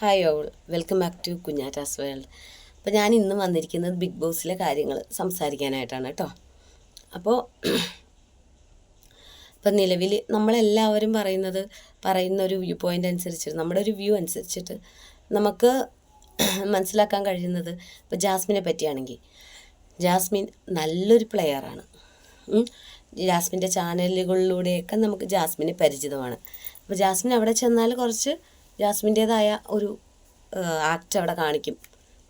Hi all welcome back to Kunjatta's world അപ്പോൾ ഞാൻ ഇന്ന് വന്നിരിക്കുന്നത് ബിഗ് ബോസിലെ കാര്യങ്ങൾ സംസാരിക്കാനായിട്ടാണ് കേട്ടോ അപ്പോൾ ഇപ്പം നിലവിൽ നമ്മളെല്ലാവരും പറയുന്നത് പറയുന്ന ഒരു വ്യൂ പോയിന്റ് അനുസരിച്ച് നമ്മുടെ ഒരു വ്യൂ അനുസരിച്ചിട്ട് നമുക്ക് മനസ്സിലാക്കാൻ കഴിയുന്നത് ഇപ്പോൾ ജാസ്മിനെ പറ്റിയാണെങ്കിൽ ജാസ്മിൻ നല്ലൊരു പ്ലെയറാണ് ജാസ്മിന്റെ ചാനലുകളിലൂടെയൊക്കെ നമുക്ക് ജാസ്മിനെ പരിചിതമാണ്. അപ്പോൾ ജാസ്മിൻ അവിടെ ചെന്നാൽ കുറച്ച് ജാസ്മിന്റേതായ ഒരു ആക്ട് അവിടെ കാണിക്കും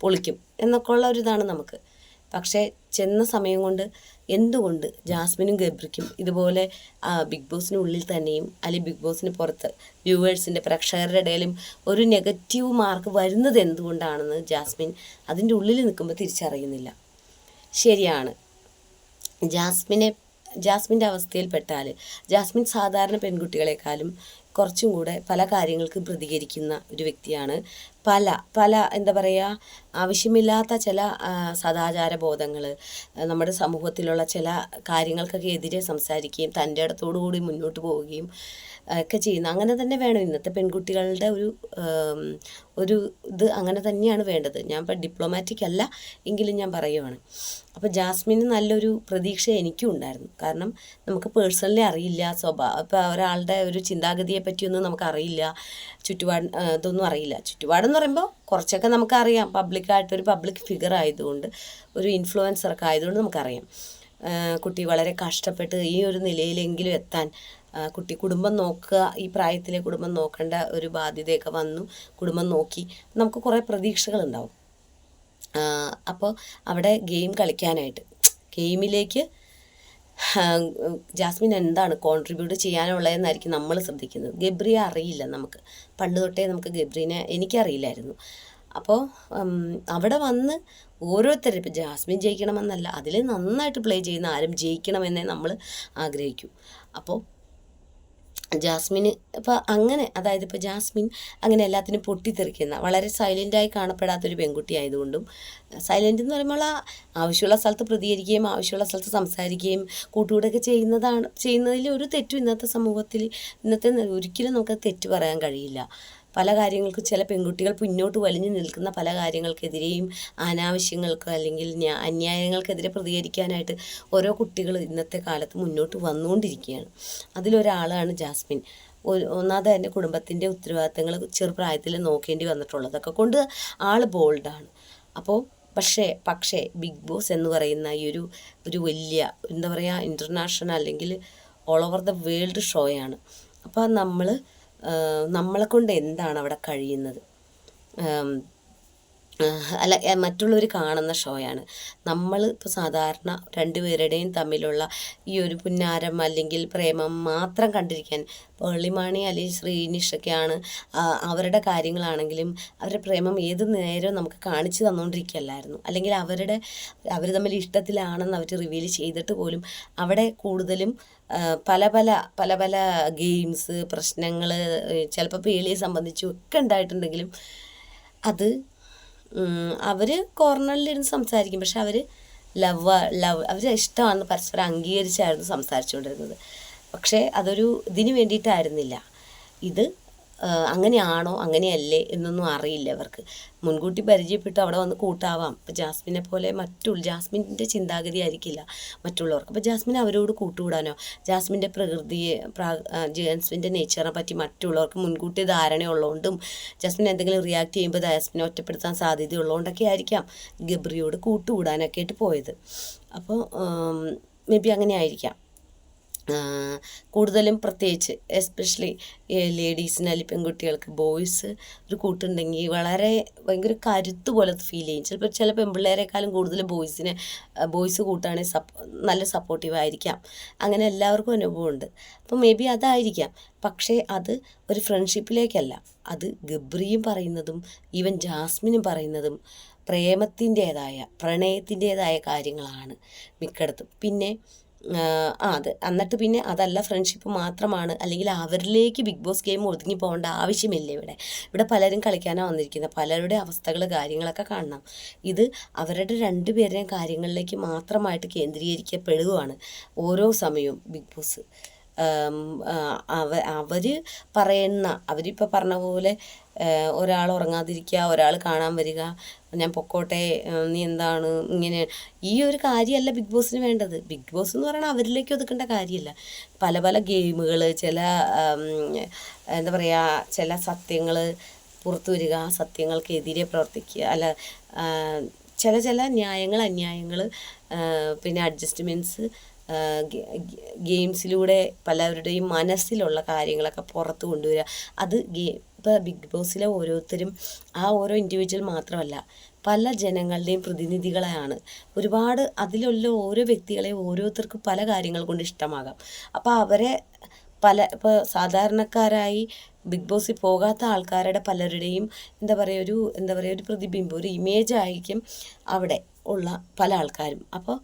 പൊളിക്കും എന്നൊക്കെ ഉള്ള ഒരു ഇതാണ് നമുക്ക്. പക്ഷേ ചെന്ന സമയം കൊണ്ട് എന്തുകൊണ്ട് ജാസ്മിനും ഗബ്രിക്കും ഇതുപോലെ ബിഗ് ബിഗ് ബോസിനുള്ളിൽ തന്നെയും അല്ലെങ്കിൽ ബിഗ് ബോസിന് പുറത്ത് വ്യൂവേഴ്സിന്റെ പ്രേക്ഷകരുടെ ഇടയിലും ഒരു നെഗറ്റീവ് മാർക്ക് വരുന്നത് എന്തുകൊണ്ടാണെന്ന് ജാസ്മിൻ അതിന്റെ ഉള്ളിൽ നിൽക്കുമ്പോൾ തിരിച്ചറിയുന്നില്ല. ശരിയാണ്. ജാസ്മിനെ ജാസ്മിന്റെ അവസ്ഥയിൽപ്പെട്ടാൽ ജാസ്മിൻ സാധാരണ പെൺകുട്ടികളെക്കാളും കുറച്ചും കൂടെ പല കാര്യങ്ങൾക്കും പ്രതികരിക്കുന്ന ഒരു വ്യക്തിയാണ്. പല പല എന്താ പറയുക ആവശ്യമില്ലാത്ത ചില സദാചാര ബോധങ്ങൾ നമ്മുടെ സമൂഹത്തിലുള്ള ചില കാര്യങ്ങൾക്കൊക്കെ എതിരെ സംസാരിക്കുകയും തന്റെ ഇടത്തോടു കൂടി മുന്നോട്ട് പോവുകയും ഒക്കെ ചെയ്യുന്നു. അങ്ങനെ തന്നെ വേണം. ഇന്നത്തെ പെൺകുട്ടികളുടെ ഒരു ഒരു ഇത് അങ്ങനെ തന്നെയാണ് വേണ്ടത്. ഞാൻ ഇപ്പം ഡിപ്ലോമാറ്റിക് അല്ല എങ്കിലും ഞാൻ പറയുവാണ്. അപ്പോൾ ജാസ്മിന് നല്ലൊരു പ്രതീക്ഷ എനിക്കും ഉണ്ടായിരുന്നു. കാരണം നമുക്ക് പേഴ്സണലി അറിയില്ല. സ്വഭാവം ഇപ്പോൾ ഒരാളുടെ ഒരു ചിന്താഗതിയെ പറ്റിയൊന്നും നമുക്കറിയില്ല ചുറ്റുപാട് ആ, ഇതൊന്നും അറിയില്ല. ചുറ്റുപാടെന്ന് പറയുമ്പോൾ കുറച്ചൊക്കെ നമുക്കറിയാം പബ്ലിക്കായിട്ട് ഒരു പബ്ലിക് ഫിഗർ ആയതുകൊണ്ട് ഒരു ഇൻഫ്ലുവൻസറൊക്കെ ആയതുകൊണ്ട് നമുക്കറിയാം. കുട്ടി വളരെ കഷ്ടപ്പെട്ട് ഈ ഒരു നിലയിലെങ്കിലും എത്താൻ കുട്ടി കുടുംബം നോക്കുക ഈ പ്രായത്തിലെ കുടുംബം നോക്കേണ്ട ഒരു ബാധ്യതയൊക്കെ വന്നു കുടുംബം നോക്കി നമുക്ക് കുറേ പ്രതീക്ഷകളുണ്ടാവും. അപ്പോൾ അവിടെ ഗെയിം കളിക്കാനായിട്ട് ഗെയിമിലേക്ക് ജാസ്മിൻ എന്താണ് കോൺട്രിബ്യൂട്ട് ചെയ്യാനുള്ളതെന്നായിരിക്കും നമ്മൾ ശ്രദ്ധിക്കുന്നത്. ഗബ്രിയെ അറിയില്ല നമുക്ക്. പണ്ട് തൊട്ടേ നമുക്ക് ഗബ്രീനെ എനിക്കറിയില്ലായിരുന്നു. അപ്പോൾ അവിടെ വന്ന് ഓരോരുത്തരും ഇപ്പം ജാസ്മിൻ ജയിക്കണമെന്നല്ല അതിൽ നന്നായിട്ട് പ്ലേ ചെയ്യുന്ന ആരും ജയിക്കണമെന്നേ നമ്മൾ ആഗ്രഹിക്കൂ. അപ്പോൾ ജാസ്മിന് ഇപ്പോൾ അങ്ങനെ അതായത് ഇപ്പോൾ ജാസ്മിൻ അങ്ങനെ എല്ലാത്തിനും പൊട്ടിത്തെറിക്കുന്ന വളരെ സൈലന്റായി കാണപ്പെടാത്തൊരു പെൺകുട്ടി ആയതുകൊണ്ടും സൈലന്റ് എന്ന് പറയുമ്പോൾ ആവശ്യമുള്ള സ്ഥലത്ത് പ്രതികരിക്കുകയും ആവശ്യമുള്ള സ്ഥലത്ത് സംസാരിക്കുകയും കൂട്ടുകൂടെയൊക്കെ ചെയ്യുന്നതാണ് ചെയ്യുന്നതിൽ ഒരു തെറ്റും ഇന്നത്തെ സമൂഹത്തിൽ ഇന്നത്തെ ഒരിക്കലും നമുക്ക് തെറ്റ് പറയാൻ കഴിയില്ല. പല കാര്യങ്ങൾക്ക് ചില പെൺകുട്ടികൾ പിന്നോട്ട് വലിഞ്ഞു നിൽക്കുന്ന പല കാര്യങ്ങൾക്കെതിരെയും അനാവശ്യങ്ങൾക്ക് അല്ലെങ്കിൽ അന്യായങ്ങൾക്കെതിരെ പ്രതികരിക്കാനായിട്ട് ഓരോ കുട്ടികൾ ഇന്നത്തെ കാലത്ത് മുന്നോട്ട് വന്നുകൊണ്ടിരിക്കുകയാണ്. അതിലൊരാളാണ് ജാസ്മിൻ. ഒന്നാമത് എന്റെ കുടുംബത്തിന്റെ ഉത്തരവാദിത്തങ്ങൾ ചെറുപ്രായത്തിൽ നോക്കേണ്ടി വന്നിട്ടുള്ളതൊക്കെ കൊണ്ട് ആൾ ബോൾഡാണ്. അപ്പോൾ പക്ഷേ പക്ഷേ ബിഗ് ബോസ് എന്ന് പറയുന്ന ഈ ഒരു ഒരു വലിയ എന്താ പറയുക ഇന്റർനാഷണൽ അല്ലെങ്കിൽ ഓൾ ഓവർ ദ വേൾഡ് ഷോയാണ്. അപ്പോൾ നമ്മൾ നമ്മളെ കൊണ്ട് എന്താണ് അവിടെ കഴിയുന്നത്? അല്ല മറ്റുള്ളവർ കാണുന്ന ഷോയാണ്. നമ്മൾ ഇപ്പോൾ സാധാരണ രണ്ടുപേരുടെയും തമ്മിലുള്ള ഈ ഒരു പുന്നാരം അല്ലെങ്കിൽ പ്രേമം മാത്രം കണ്ടിരിക്കാൻ പേളിമാണി അല്ലെങ്കിൽ ശ്രീനിഷൊക്കെയാണ് അവരുടെ കാര്യങ്ങളാണെങ്കിലും അവരുടെ പ്രേമം ഏത് നേരവും നമുക്ക് കാണിച്ചു തന്നുകൊണ്ടിരിക്കുകയല്ലായിരുന്നു അല്ലെങ്കിൽ അവരുടെ അവർ തമ്മിൽ ഇഷ്ടത്തിലാണെന്ന് അവർ റിവീൽ ചെയ്തിട്ട് പോലും അവിടെ കൂടുതലും പല പല പല പല ഗെയിംസ് പ്രശ്നങ്ങൾ ചിലപ്പോൾ പേളിയെ സംബന്ധിച്ചും ഒക്കെ ഉണ്ടായിട്ടുണ്ടെങ്കിലും അത് അവർ കോർണറിലിരുന്ന് സംസാരിക്കും. പക്ഷെ അവർ ലവ് ലവ് അവർ ഇഷ്ടമാണെന്ന് പരസ്പരം അംഗീകരിച്ചായിരുന്നു സംസാരിച്ചുകൊണ്ടിരുന്നത്. പക്ഷേ അതൊരു ഇതിന് വേണ്ടിയിട്ടായിരുന്നില്ല. ഇത് അങ്ങനെയാണോ അങ്ങനെയല്ലേ എന്നൊന്നും അറിയില്ല അവർക്ക് മുൻകൂട്ടി പരിചയപ്പെട്ട് അവിടെ വന്ന് കൂട്ടാവാം. ഇപ്പം ജാസ്മിനെ പോലെ മറ്റുള്ള ജാസ്മിന്റെ ചിന്താഗതി ആയിരിക്കില്ല മറ്റുള്ളവർക്ക്. അപ്പോൾ ജാസ്മിൻ അവരോട് കൂട്ടുകൂടാനോ? ജാസ്മിന്റെ പ്രകൃതിയെ പ്രാ ജാസ്മിന്റെ നേച്ചറിനെ പറ്റി മറ്റുള്ളവർക്ക് മുൻകൂട്ടി ധാരണയുള്ളതുകൊണ്ടും ജാസ്മിൻ എന്തെങ്കിലും റിയാക്ട് ചെയ്യുമ്പോൾ ജാസ്മിനെ ഒറ്റപ്പെടുത്താൻ സാധ്യതയുള്ളതുകൊണ്ടൊക്കെ ആയിരിക്കാം ഗബ്രിയോട് കൂട്ടുകൂടാനൊക്കെ ആയിട്ട് പോയത്. അപ്പോൾ മേ ബി അങ്ങനെ ആയിരിക്കാം. കൂടുതലും പ്രത്യേകിച്ച് എസ്പെഷ്യലി ലേഡീസിന് അല്ലെങ്കിൽ പെൺകുട്ടികൾക്ക് ബോയ്സ് ഒരു കൂട്ടുണ്ടെങ്കിൽ വളരെ ഭയങ്കര കരുത്ത് പോലെ ഫീൽ ചെയ്യും. ചിലപ്പോൾ ചില പെൺപിള്ളേരെക്കാളും കൂടുതൽ ബോയ്സിന് ബോയ്സ് കൂട്ടുകയാണെങ്കിൽ സപ്പ് നല്ല സപ്പോർട്ടീവ് ആയിരിക്കാം. അങ്ങനെ എല്ലാവർക്കും അനുഭവമുണ്ട്. അപ്പോൾ മേ ബി അതായിരിക്കാം. പക്ഷേ അത് ഒരു ഫ്രണ്ട്ഷിപ്പിലേക്കല്ല അത് ഗബ്രിയും പറയുന്നതും ഈവൻ ജാസ്മിനും പറയുന്നതും പ്രേമത്തിന്റേതായ പ്രണയത്തിന്റേതായ കാര്യങ്ങളാണ് മിക്കടത്തും. പിന്നെ അത് എന്നിട്ട് പിന്നെ അതല്ല ഫ്രണ്ട്ഷിപ്പ് മാത്രമാണ്. അല്ലെങ്കിൽ അവരിലേക്ക് ബിഗ് ബോസ് ഗെയിം ഒതുങ്ങി പോകേണ്ട ആവശ്യമില്ല ഇവിടെ. ഇവിടെ പലരും കളിക്കാനാണ് വന്നിരിക്കുന്നത്. പലരുടെ അവസ്ഥകൾ കാര്യങ്ങളൊക്കെ കാണണം. ഇത് അവരുടെ രണ്ടുപേരുടെയും കാര്യങ്ങളിലേക്ക് മാത്രമായിട്ട് കേന്ദ്രീകരിക്കപ്പെടുകയാണ് ഓരോ സമയവും ബിഗ് ബോസ് ആം, ആ, അവ അവർ പറയുന്ന അവരിപ്പോൾ പറഞ്ഞ പോലെ ഒരാൾ ഉറങ്ങാതിരിക്കുക ഒരാൾ കാണാൻ വരിക ഞാൻ പൊക്കോട്ടെ നീ എന്താണ് ഇങ്ങനെ. ഈ ഒരു കാര്യമല്ല ബിഗ് ബോസിന് വേണ്ടത്. ബിഗ് ബോസ് എന്ന് പറയുന്നത് അവരിലേക്ക് ഒതുക്കേണ്ട കാര്യമല്ല പല പല ഗെയിമുകൾ ചില എന്താ പറയുക ചില സത്യങ്ങൾ പുറത്തു വരിക സത്യങ്ങൾക്കെതിരെ പ്രവർത്തിക്കുക അല്ല ചില ചില ന്യായങ്ങൾ അന്യായങ്ങൾ പിന്നെ അഡ്ജസ്റ്റ്മെന്റ്സ് ഗെയിംസിലൂടെ പലവരുടെയും മനസ്സിലുള്ള കാര്യങ്ങളൊക്കെ പുറത്ത് കൊണ്ടുവരിക. അത് ഗെയിം ഇപ്പോൾ ബിഗ് ബോസിലെ ഓരോരുത്തരും ആ ഓരോ ഇൻഡിവിജ്വൽ മാത്രമല്ല പല ജനങ്ങളുടെയും പ്രതിനിധികളെയാണ്. ഒരുപാട് അതിലുള്ള ഓരോ വ്യക്തികളെയും ഓരോരുത്തർക്കും പല കാര്യങ്ങൾ കൊണ്ട് ഇഷ്ടമാകാം. അപ്പോൾ അവരെ പല ഇപ്പോൾ സാധാരണക്കാരായി ബിഗ് ബോസിൽ പോകാത്ത ആൾക്കാരുടെ പലരുടെയും എന്താ പറയുക ഒരു എന്താ പറയുക ഒരു പ്രതിബിംബം ഒരു ഇമേജ് ആയിരിക്കും അവിടെ ഉള്ള പല ആൾക്കാരും. അപ്പോൾ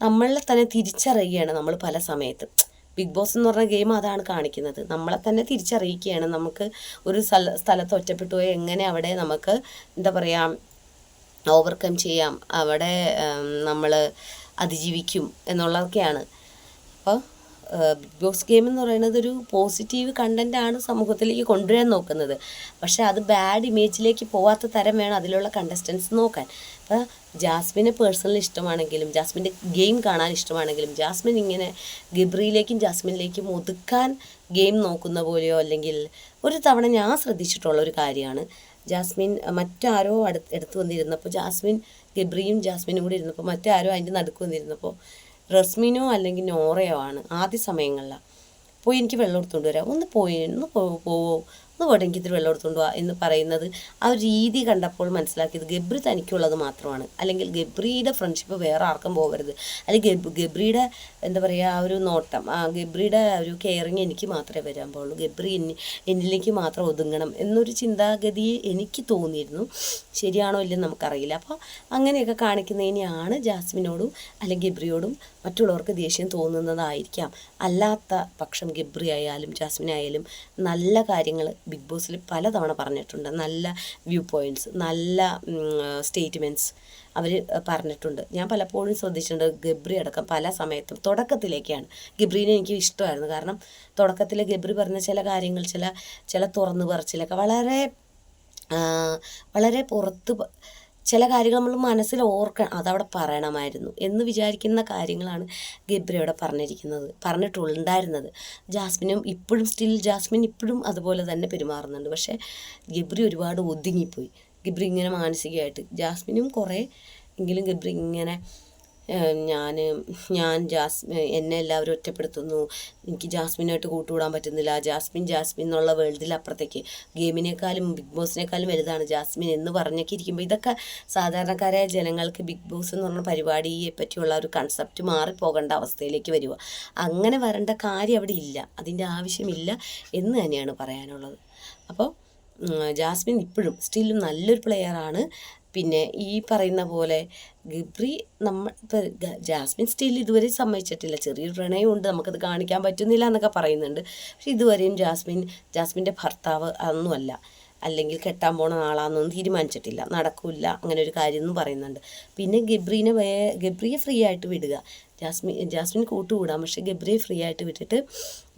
നമ്മളെ തന്നെ തിരിച്ചറിയുകയാണ് നമ്മൾ പല സമയത്തും. ബിഗ് ബോസ് എന്ന് പറഞ്ഞ ഗെയിം അതാണ് കാണിക്കുന്നത്. നമ്മളെ തന്നെ തിരിച്ചറിയിക്കുകയാണ്. നമുക്ക് ഒരു സ്ഥല സ്ഥലത്ത് ഒറ്റപ്പെട്ടു പോയി എങ്ങനെ അവിടെ നമുക്ക് എന്താ പറയുക ഓവർകം ചെയ്യാം. അവിടെ നമ്മൾ അതിജീവിക്കും എന്നുള്ളതൊക്കെയാണ്. അപ്പോൾ ബിഗ് ബോസ് ഗെയിം എന്ന് പറയുന്നത് ഒരു പോസിറ്റീവ് കണ്ടന്റ് ആണ് സമൂഹത്തിലേക്ക് കൊണ്ടുവരാൻ നോക്കുന്നത്. പക്ഷേ അത് ബാഡ് ഇമേജിലേക്ക് പോവാത്ത തരം വേണം അതിലുള്ള കണ്ടസ്റ്റൻസ് നോക്കാൻ. അപ്പോൾ ജാസ്മിനെ പേഴ്സണലി ഇഷ്ടമാണെങ്കിലും ജാസ്മിന്റെ ഗെയിം കാണാൻ ഇഷ്ടമാണെങ്കിലും ജാസ്മിൻ ഇങ്ങനെ ഗബ്രിയിലേക്കും ജാസ്മിനിലേക്കും ഒതുക്കാൻ ഗെയിം നോക്കുന്ന പോലെയോ അല്ലെങ്കിൽ ഒരു തവണ ഞാൻ ശ്രദ്ധിച്ചിട്ടുള്ള ഒരു കാര്യമാണ്. ജാസ്മിൻ മറ്റാരോ അടുത്ത് എടുത്തു വന്നിരുന്നപ്പോൾ ജാസ്മിൻ ഗബ്രിയും ജാസ്മിനും കൂടി ഇരുന്നപ്പോൾ മറ്റാരോ അതിന്റെ നടുക്ക് വന്നിരുന്നപ്പോൾ റസ്മിനോ അല്ലെങ്കിൽ നോറയോ ആണ് ആദ്യ സമയങ്ങളിലാണ് പോയി എനിക്ക് വെള്ളം എടുത്തുകൊണ്ട് വരാം. ഒന്ന് പോയി ഒന്ന് പോവോ. പോട്ടെ എനിക്ക് വെള്ളം എടുത്തുകൊണ്ട് വാ എന്ന് പറയുന്നത് ആ ഒരു രീതി കണ്ടപ്പോൾ മനസ്സിലാക്കിയത് ഗബ്രി തനിക്കുള്ളത് മാത്രമാണ്. അല്ലെങ്കിൽ ഗബ്രിയുടെ ഫ്രണ്ട്ഷിപ്പ് വേറെ ആർക്കും പോകരുത്. അല്ലെങ്കിൽ ഗബ് ഗബ്രിയുടെ എന്താ പറയുക ആ ഒരു നോട്ടം ആ ഗബ്രിയുടെ ഒരു കെയറിങ് എനിക്ക് മാത്രമേ വരാൻ പോകുള്ളൂ ഗബ്രി എന്നി എന്നിലേക്ക് മാത്രം ഒതുങ്ങണം എന്നൊരു ചിന്താഗതി എനിക്ക് തോന്നിയിരുന്നു. ശരിയാണോ ഇല്ലെന്ന് നമുക്കറിയില്ല. അപ്പോൾ അങ്ങനെയൊക്കെ കാണിക്കുന്നതിനെയാണ് ജാസ്മിനോടും അല്ലെങ്കിൽ ഗബ്രിയോടും മറ്റുള്ളവർക്ക് ദേഷ്യം തോന്നുന്നതായിരിക്കാം. അല്ലാത്ത പക്ഷം ഗബ്രി ആയാലും ജാസ്മിൻ ആയാലും നല്ല കാര്യങ്ങൾ ബിഗ് ബോസിൽ പലതവണ പറഞ്ഞിട്ടുണ്ട്. നല്ല വ്യൂ പോയിന്റ്സ് നല്ല സ്റ്റേറ്റ്മെന്റ്സ് അവർ പറഞ്ഞിട്ടുണ്ട്. ഞാൻ പലപ്പോഴും ശ്രദ്ധിച്ചിട്ടുണ്ട് ഗബ്രി അടക്കം പല സമയത്തും തുടക്കത്തിലേക്കാണ്. ഗബ്രീനെ എനിക്ക് ഇഷ്ടമായിരുന്നു. കാരണം തുടക്കത്തിൽ ഗബ്രി പറഞ്ഞ ചില കാര്യങ്ങൾ ചില ചില തുറന്നു പറച്ചിലൊക്കെ വളരെ വളരെ പുറത്ത് ചില കാര്യങ്ങൾ നമ്മൾ മനസ്സിൽ ഓർക്കണം അതവിടെ പറയണമായിരുന്നു. എന്ന് വിചാരിക്കുന്ന കാര്യങ്ങളാണ് ഗബ്രി അവിടെ പറഞ്ഞിരിക്കുന്നത് പറഞ്ഞിട്ടുണ്ടായിരുന്നത്. ജാസ്മിനും ഇപ്പോഴും സ്റ്റിൽ ജാസ്മിൻ ഇപ്പോഴും അതുപോലെ തന്നെ പെരുമാറുന്നുണ്ട്. പക്ഷേ ഗബ്രി ഒരുപാട് ഒതുങ്ങിപ്പോയി. ഗബ്രി ഇങ്ങനെ മാനസികമായിട്ട് ജാസ്മിനും കുറേ എങ്കിലും ഗബ്രി ഇങ്ങനെ ഞാൻ ഞാൻ ജാസ് എന്നെ എല്ലാവരും ഒറ്റപ്പെടുത്തുന്നു. എനിക്ക് ജാസ്മിനായിട്ട് കൂട്ടുകൂടാൻ പറ്റുന്നില്ല. ജാസ്മിൻ ജാസ്മിൻ എന്നുള്ള വേൾഡിൽ അപ്പുറത്തേക്ക്. ഗെയിമിനേക്കാളും ബിഗ് ബോസിനേക്കാളും വലുതാണ് ജാസ്മിൻ എന്ന് പറഞ്ഞൊക്കെ ഇരിക്കുമ്പോൾ ഇതൊക്കെ സാധാരണക്കാരായ ജനങ്ങൾക്ക് ബിഗ് ബോസ് എന്ന് പറഞ്ഞ പരിപാടിയെ പറ്റിയുള്ള ഒരു കൺസെപ്റ്റ് മാറിപ്പോകേണ്ട അവസ്ഥയിലേക്ക് വരിക അങ്ങനെ വരേണ്ട കാര്യം അവിടെ ഇല്ല. അതിന്റെ ആവശ്യമില്ല എന്ന് തന്നെയാണ് പറയാനുള്ളത്. അപ്പോൾ ജാസ്മിൻ ഇപ്പോഴും സ്റ്റിലും നല്ലൊരു പ്ലെയറാണ് പിന്നെ ഈ പറയുന്ന പോലെ ഗിബ്രി നമ്മൾ ജാസ്മിൻ സ്റ്റിൽ ഇതുവരെ സമ്മതിച്ചിട്ടില്ല. ചെറിയൊരു പ്രണയമുണ്ട് നമുക്കത് കാണിക്കാൻ പറ്റുന്നില്ല എന്നൊക്കെ പറയുന്നുണ്ട്. പക്ഷെ ഇതുവരെയും ജാസ്മിൻ ജാസ്മിന്റെ ഭർത്താവ് അതൊന്നുമല്ല. അല്ലെങ്കിൽ കെട്ടാൻ പോണ ആളാണെന്നൊന്നും തീരുമാനിച്ചിട്ടില്ല. നടക്കില്ല അങ്ങനെ ഒരു കാര്യം എന്നും പറയുന്നുണ്ട്. പിന്നെ ഗബ്രീനെ വേ ഗബ്രിയെ ഫ്രീ ആയിട്ട് വിടുക. ജാസ്മിൻ ജാസ്മിൻ കൂട്ടുകൂടാം. പക്ഷേ ഗബ്രിയെ ഫ്രീ ആയിട്ട് വിട്ടിട്ട്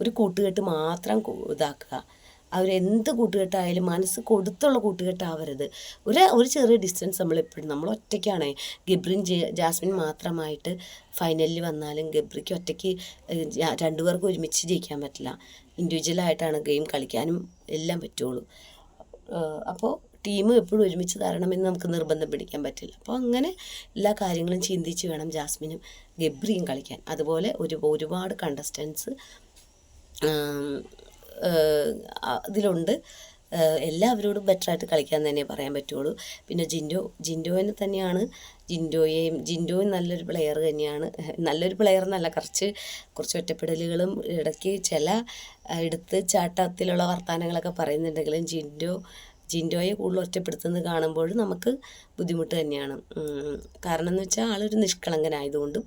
ഒരു കൂട്ടുകെട്ട് മാത്രം ഇതാക്കുക. അവരെന്ത് കൂട്ടുകെട്ടായാലും മനസ്സ് കൊടുത്തുള്ള കൂട്ടുകെട്ടാവരുത്. ഒരു ഒരു ചെറിയ ഡിസ്റ്റൻസ് നമ്മൾ എപ്പോഴും നമ്മൾ ഒറ്റയ്ക്കാണ്. ഗബ്രിൻ ജാസ്മിൻ മാത്രമായിട്ട് ഫൈനലിൽ വന്നാലും ഗബ്രിക്ക് ഒറ്റയ്ക്ക് രണ്ടുപേർക്കും ഒരുമിച്ച് ജയിക്കാൻ പറ്റില്ല. ഇൻഡിവിജ്വലായിട്ടാണ് ഗെയിം കളിക്കാനും എല്ലാം പറ്റുള്ളൂ. അപ്പോൾ ടീം എപ്പോഴും ഒരുമിച്ച് തരണമെന്ന് നമുക്ക് നിർബന്ധം പിടിക്കാൻ പറ്റില്ല. അപ്പോൾ അങ്ങനെ എല്ലാ കാര്യങ്ങളും ചിന്തിച്ച് വേണം ജാസ്മിനും ഗബ്രിയും കളിക്കാൻ. അതുപോലെ ഒരു ഒരുപാട് കണ്ടസ്റ്റൻസ് ഇതിലുണ്ട് എല്ലാവരോടും ബെറ്ററായിട്ട് കളിക്കാൻ തന്നെ പറയാൻ പറ്റുള്ളൂ. പിന്നെ ജിൻഡോ ജിൻഡോനെ തന്നെയാണ് ജിൻഡോയെയും ജിൻഡോയും നല്ലൊരു പ്ലെയർ തന്നെയാണ്. നല്ലൊരു പ്ലെയർ എന്നല്ല കുറച്ച് കുറച്ച് ഒറ്റപ്പെടലുകളും ഇടയ്ക്ക് ചില എടുത്ത് ചാട്ടത്തിലുള്ള വർത്തമാനങ്ങളൊക്കെ പറയുന്നുണ്ടെങ്കിലും ജിൻഡോ ജിൻഡോയെ കൂടുതൽ ഒറ്റപ്പെടുത്തുന്നത് കാണുമ്പോൾ നമുക്ക് ബുദ്ധിമുട്ട് തന്നെയാണ്. കാരണം എന്ന് വെച്ചാൽ ആളൊരു നിഷ്കളങ്കനായതുകൊണ്ടും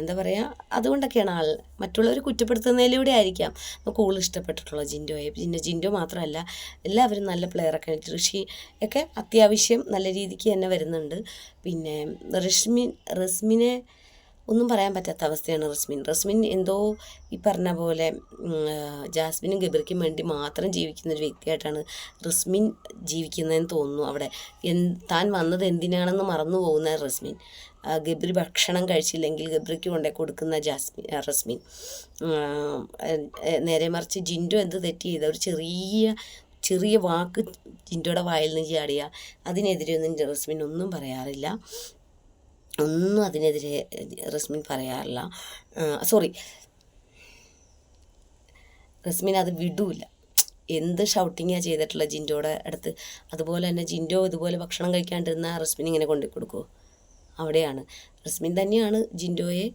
എന്താ പറയുക അതുകൊണ്ടൊക്കെയാണ് ആൾ മറ്റുള്ളവർ കുറ്റപ്പെടുത്തുന്നതിലൂടെ ആയിരിക്കാം നമുക്ക് കൂടുതൽ ഇഷ്ടപ്പെട്ടിട്ടുള്ളത് ജിൻഡോയെ. പിന്നെ ജിൻഡോ മാത്രമല്ല എല്ലാവരും നല്ല പ്ലെയറൊക്കെ ഋഷി ഒക്കെ അത്യാവശ്യം നല്ല രീതിക്ക് തന്നെ വരുന്നുണ്ട്. പിന്നെ റഷ്മിൻ റസ്മിനെ ഒന്നും പറയാൻ പറ്റാത്ത അവസ്ഥയാണ് റസ്മിൻ. റസ്മിൻ എന്തോ ഈ പറഞ്ഞ പോലെ ജാസ്മിനും ഗബറിക്കും വേണ്ടി മാത്രം ജീവിക്കുന്ന ഒരു വ്യക്തിയായിട്ടാണ് റസ്മിൻ ജീവിക്കുന്നതെന്ന് തോന്നുന്നു അവിടെ. എൻ താൻ വന്നത് എന്തിനാണെന്ന് മറന്നു പോകുന്ന റസ്മിൻ. ഗബ്രി ഭക്ഷണം കഴിച്ചില്ലെങ്കിൽ ഗബ്രിക്ക് കൊണ്ടേ കൊടുക്കുന്ന ജാസ്മിൻ റസ്മിൻ. നേരെ മറിച്ച് ജിൻഡു എന്ത് തെറ്റ് ചെയ്ത ഒരു ചെറിയ ചെറിയ വാക്ക് ജിൻഡോയുടെ വായിൽ നിന്ന് ചാടിയ. അതിനെതിരെ ഒന്നും റസ്മിൻ ഒന്നും പറയാറില്ല. ഒന്നും അതിനെതിരെ റസ്മിൻ പറയാറില്ല. സോറി. റസ്മിൻ അത് വിടൂല. എന്ത് ഷൗട്ടിങ്ങാണ് ചെയ്തിട്ടുള്ള ജിൻഡോയുടെ അടുത്ത്. അതുപോലെ തന്നെ ജിൻഡോ ഇതുപോലെ ഭക്ഷണം കഴിക്കാണ്ടിരുന്ന റസ്മിൻ ഇങ്ങനെ കൊണ്ടു കൊടുക്കുമോ അവിടെയാണ്. റസ്മിൻ തന്നെയാണ് ജിൻഡോയെ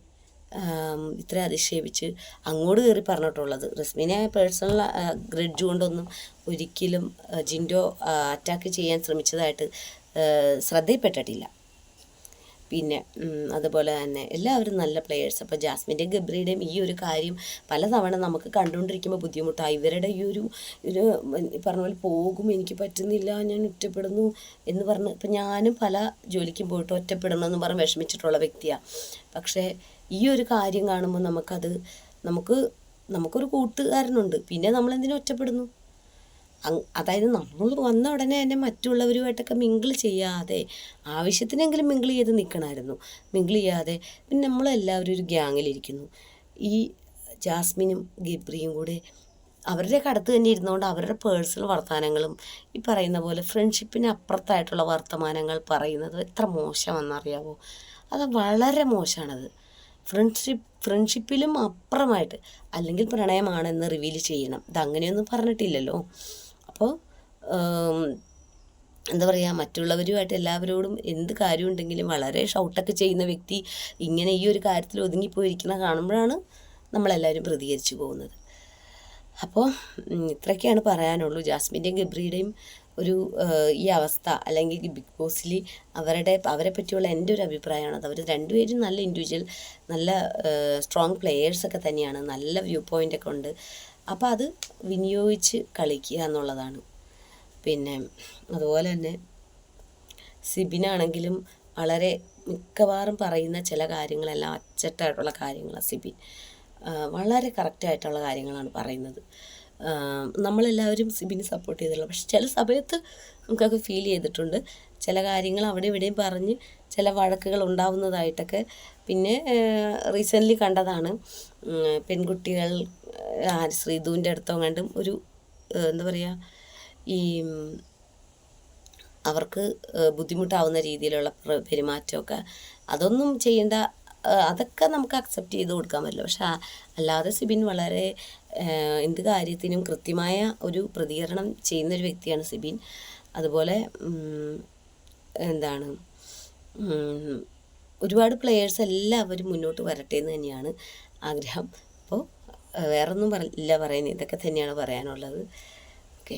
ഇത്ര അധിക്ഷേപിച്ച് അങ്ങോട്ട് കയറി പറഞ്ഞിട്ടുള്ളത്. റസ്മിനെ പേഴ്സണൽ ഗ്രഡ്ജ് കൊണ്ടൊന്നും ഒരിക്കലും ജിൻഡോ അറ്റാക്ക് ചെയ്യാൻ ശ്രമിച്ചതായിട്ട് ശ്രദ്ധയിൽപ്പെട്ടിട്ടില്ല. പിന്നെ അതുപോലെ തന്നെ എല്ലാവരും നല്ല പ്ലെയേഴ്സ് അപ്പോൾ ജാസ്മിന്റെയും ഗബ്രിയുടെയും ഈ ഒരു കാര്യം പലതവണ നമുക്ക് കണ്ടുകൊണ്ടിരിക്കുമ്പോൾ ബുദ്ധിമുട്ടാണ് ഇവരുടെ ഈ ഒരു ഒരു പറഞ്ഞ പോലെ പോകും എനിക്ക് പറ്റുന്നില്ല ഞാൻ ഒറ്റപ്പെടുന്നു എന്ന് പറഞ്ഞ് ഇപ്പം ഞാനും പല ജോലിക്കും പോയിട്ട് ഒറ്റപ്പെടണം എന്ന് പറഞ്ഞ് വിഷമിച്ചിട്ടുള്ള വ്യക്തിയാണ് പക്ഷേ ഈ ഒരു കാര്യം കാണുമ്പോൾ നമുക്കത് നമുക്ക് നമുക്കൊരു കൂട്ടുകാരനുണ്ട്. പിന്നെ നമ്മളെന്തിനും ഒറ്റപ്പെടുന്നു? അതായത് നമ്മൾ വന്ന ഉടനെ തന്നെ മറ്റുള്ളവരുമായിട്ടൊക്കെ മിങ്കിൾ ചെയ്യാതെ ആവശ്യത്തിനെങ്കിലും മിങ്കിൾ ചെയ്ത് നിൽക്കണമായിരുന്നു മിങ്കിൾ ചെയ്യാതെ പിന്നെ നമ്മളെല്ലാവരും ഒരു ഗ്യാങ്ങിലിരിക്കുന്നു ഈ ജാസ്മിനും ഗിബ്രിയും കൂടെ അവരുടെ അടുത്ത് തന്നെ ഇരുന്നുകൊണ്ട് അവരുടെ പേഴ്സണൽ വർത്തമാനങ്ങളും ഈ പറയുന്ന പോലെ ഫ്രണ്ട്ഷിപ്പിന് അപ്പുറത്തായിട്ടുള്ള വർത്തമാനങ്ങൾ പറയുന്നത് എത്ര മോശമെന്നറിയാവോ അത് വളരെ മോശമാണത് ഫ്രണ്ട്ഷിപ്പ് ഫ്രണ്ട്ഷിപ്പിലും അപ്പുറമായിട്ട് അല്ലെങ്കിൽ പ്രണയമാണെന്ന് റിവീൽ ചെയ്യണം. ഇതങ്ങനെയൊന്നും പറഞ്ഞിട്ടില്ലല്ലോ. അപ്പോൾ എന്താ പറയുക മറ്റുള്ളവരുമായിട്ട് എല്ലാവരോടും എന്ത് കാര്യം ഉണ്ടെങ്കിലും വളരെ ഷൗട്ടൊക്കെ ചെയ്യുന്ന വ്യക്തി ഇങ്ങനെ ഈ ഒരു കാര്യത്തിൽ ഒതുങ്ങിപ്പോയിരിക്കുന്ന കാണുമ്പോഴാണ് നമ്മളെല്ലാവരും പ്രതികരിച്ചു പോകുന്നത്. അപ്പോൾ ഇത്രയൊക്കെയാണ് പറയാനുള്ളൂ. ജാസ്മിന്റെയും ഗബ്രിയുടെയും ഒരു ഈ അവസ്ഥ അല്ലെങ്കിൽ ബിഗ് ബോസിൽ അവരുടെ അവരെ പറ്റിയുള്ള എന്റെ ഒരു അഭിപ്രായമാണ്. അത് അവർ രണ്ടുപേരും നല്ല ഇൻഡിവിജ്വൽ നല്ല സ്ട്രോങ് പ്ലെയേഴ്സൊക്കെ തന്നെയാണ്. നല്ല വ്യൂ പോയിന്റൊക്കെ ഉണ്ട്. അപ്പോൾ അത് വിനിയോഗിച്ച് കളിക്കുക എന്നുള്ളതാണ്. പിന്നെ അതുപോലെ തന്നെ സിബിനാണെങ്കിലും വളരെ മിക്കവാറും പറയുന്ന ചില കാര്യങ്ങളെല്ലാം അച്ചട്ടായിട്ടുള്ള കാര്യങ്ങളാണ് സിബിൻ. വളരെ കറക്റ്റായിട്ടുള്ള കാര്യങ്ങളാണ് പറയുന്നത്. നമ്മളെല്ലാവരും സിബിനെ സപ്പോർട്ട് ചെയ്തിട്ടുള്ള പക്ഷെ ചില സമയത്ത് നമുക്കൊക്കെ ഫീൽ ചെയ്തിട്ടുണ്ട്. ചില കാര്യങ്ങൾ അവിടെ ഇവിടെയും പറഞ്ഞ് ചില വഴക്കുകൾ ഉണ്ടാവുന്നതായിട്ടൊക്കെ. പിന്നെ റീസെന്റ്ലി കണ്ടതാണ് പെൺകുട്ടികൾ ശ്രീധുവിന്റെ അടുത്തോ കണ്ടും ഒരു എന്താ പറയുക ഈ അവർക്ക് ബുദ്ധിമുട്ടാവുന്ന രീതിയിലുള്ള പ്ര- പെരുമാറ്റമൊക്കെ. അതൊന്നും ചെയ്യേണ്ട അതൊക്കെ നമുക്ക് അക്സെപ്റ്റ് ചെയ്ത് കൊടുക്കാൻ പറ്റില്ല. പക്ഷെ അല്ലാതെ സിബിൻ വളരെ എന്ത് കാര്യത്തിനും കൃത്യമായ ഒരു പ്രതികരണം ചെയ്യുന്ന ഒരു വ്യക്തിയാണ് സിബിൻ. അതുപോലെ എന്താണ് ഒരുപാട് പ്ലെയേഴ്സ് എല്ലാവരും മുന്നോട്ട് വരട്ടെ എന്ന് തന്നെയാണ് ആഗ്രഹം. അപ്പോൾ വേറൊന്നും പറ ഇല്ല പറയുന്നത് ഇതൊക്കെ തന്നെയാണ് പറയാനുള്ളത്. ഓക്കെ